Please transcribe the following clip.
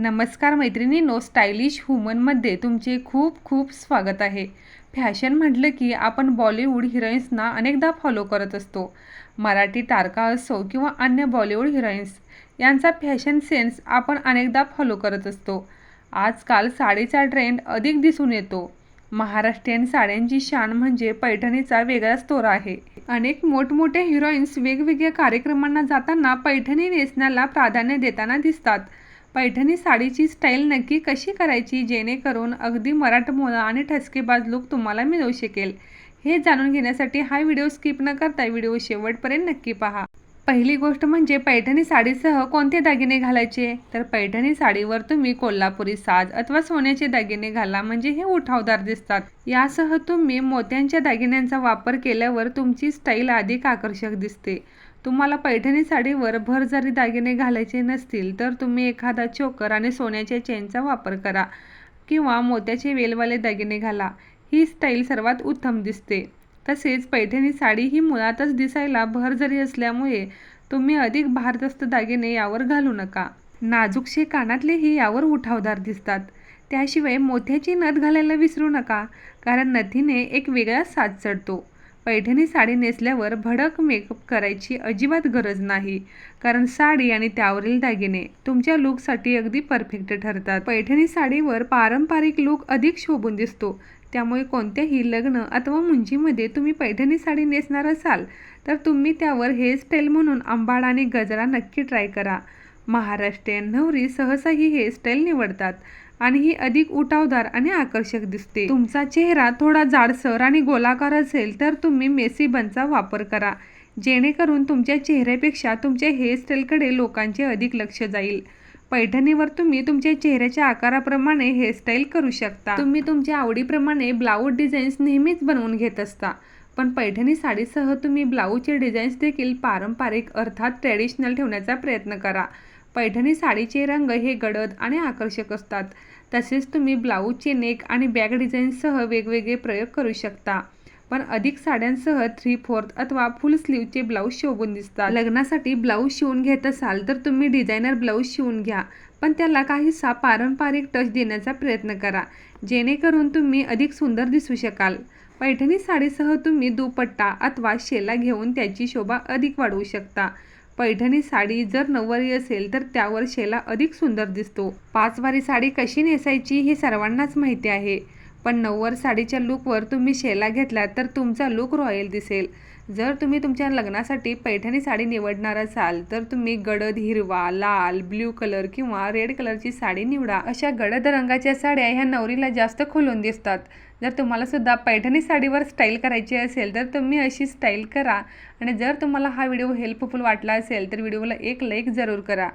नमस्कार मैत्रिणींनो स्टायलिश वुमनमध्ये तुमचे खूप खूप स्वागत आहे. फॅशन म्हटलं की आपण बॉलिवूड हिरोईन्सना अनेकदा फॉलो करत असतो. मराठी तारका असो किंवा अन्य बॉलिवूड हिरोईन्स यांचा फॅशन सेन्स आपण अनेकदा फॉलो करत असतो. आजकाल साडीचा ट्रेंड अधिक दिसून येतो. महाराष्ट्रीयन साड्यांची शान म्हणजे पैठणीचा वेगळाच तोरा आहे. अनेक मोठमोठे हिरोईन्स वेगवेगळ्या कार्यक्रमांना जाताना पैठणी नेसण्याला प्राधान्य देताना दिसतात. पैठणी साडीची स्टाईल नक्की कशी करायची जेणेकरून अगदी मराठमोळा आणि ठसकेबाज लुक तुम्हाला मिळू शकेल? हे जाणून घेण्यासाठी हा व्हिडिओ स्किप न करता व्हिडिओ शेवटपर्यंत नक्की पहा. पहिली गोष्ट म्हणजे पैठणी साडीसह कोणते दागिने घालायचे? तर पैठणी साडीवर तुम्ही कोल्हापुरी साज अथवा सोन्याचे दागिने घाला म्हणजे हे उठावदार दिसतात. यासह तुम्ही मोत्यांच्या दागिन्यांचा वापर केल्यावर तुमची स्टाईल अधिक आकर्षक दिसते. तुम्हाला पैठणी साडीवर भर जरी दागिने घालायचे नसतील तर तुम्ही एखादा चोकर आणि सोन्याच्या चेनचा वापर करा किंवा मोत्याचे वेलवाले दागिने घाला. ही स्टाईल सर्वात उत्तम दिसते. तसेच पैठणी साडी ही मुळातच दिसायला भर जरी असल्यामुळे तुम्ही अधिक भारदस्त दागिने यावर घालू नका. नाजूकशे कानातलेही यावर उठावदार दिसतात. त्याशिवाय मोत्याची नथ घालायला विसरू नका कारण नथीने एक वेगळा साज चढतो. पैठणी साडी नेसल्यावर भडक मेकअप करायची अजिबात गरज नाही. कारण साडी आणि त्यावरील दागिने तुमच्या लुकसाठी अगदी परफेक्ट ठरतात. पैठणी साडीवर पारंपरिक लुक अधिक शोभून दिसतो. त्यामुळे कोणत्याही लग्न अथवा मुंजीमध्ये तुम्ही पैठणी साडी नेसणार असाल तर तुम्ही त्यावर हेअरस्टाईल म्हणून आंबाड आणि गजरा नक्की ट्राय करा. महाराष्ट्रीयन नवरी सहसा ही हेअरस्टाईल निवडतात. आणि ही अधिक उठावदार आणि आकर्षक दिसते. तुमचा चेहरा थोडा जाडसर आणि गोलाकार असेल तर तुम्ही मेसी बनचा वापर करा. जेणेकरून तुमच्या चेहऱ्यापेक्षा तुमच्या हेअरस्टाईलकडे लोकांचे अधिक लक्ष जाईल. पैठणीवर तुम्ही तुमच्या चेहऱ्याच्या आकाराप्रमाणे हेअरस्टाईल करू शकता. तुम्ही तुमच्या आवडीप्रमाणे ब्लाऊज डिझाईन्स नेहमीच बनवून घेत असता. पण पैठणी साडीसह तुम्ही ब्लाऊजचे डिझाईन्स देखील पारंपरिक अर्थात ट्रेडिशनल ठेवण्याचा प्रयत्न करा. पैठणी साडीचे रंग हे गडद आणि आकर्षक असतात. तसेच तुम्ही ब्लाऊजचे नेक आणि बॅग डिझाईनसह वेगवेगळे प्रयोग करू शकता. पण अधिक साड्यांसह थ्री फोर्थ अथवा फुल स्लीवचे ब्लाऊज शोभून दिसतात. लग्नासाठी ब्लाऊज शिवून घेत असाल तर तुम्ही डिझायनर ब्लाऊज शिवून घ्या. पण त्याला काहीसा पारंपरिक टच देण्याचा प्रयत्न करा. जेणेकरून तुम्ही अधिक सुंदर दिसू शकाल. पैठणी साडीसह तुम्ही दुपट्टा अथवा शेला घेऊन त्याची शोभा अधिक वाढवू शकता. पैठणी साडी जर नऊवारी असेल तर त्यावर शेला अधिक सुंदर दिसतो. पाचवारी साडी कशी नेसायची हे सर्वांनाच माहिती आहे. पण नऊवार साडीच्या लुकवर तुम्ही शेला घेतला तर तुमचा लुक रॉयल दिसेल. जर तुम्ही तुमच्या लग्नासाठी पैठणी साडी निवडणार असाल तर तुम्ही गडद हिरवा लाल ब्ल्यू कलर किंवा रेड कलरची साडी निवडा. अशा गडद रंगाच्या साड्या ह्या नवरीला जास्त खोलून दिसतात. जर तुम्हाला सुद्धा पैठणी साडीवर स्टाईल करायची असेल तर तुम्ही अशी स्टाईल करा. आणि जर तुम्हाला हा व्हिडिओ हेल्पफुल वाटला असेल तर व्हिडिओला एक लाईक जरूर करा.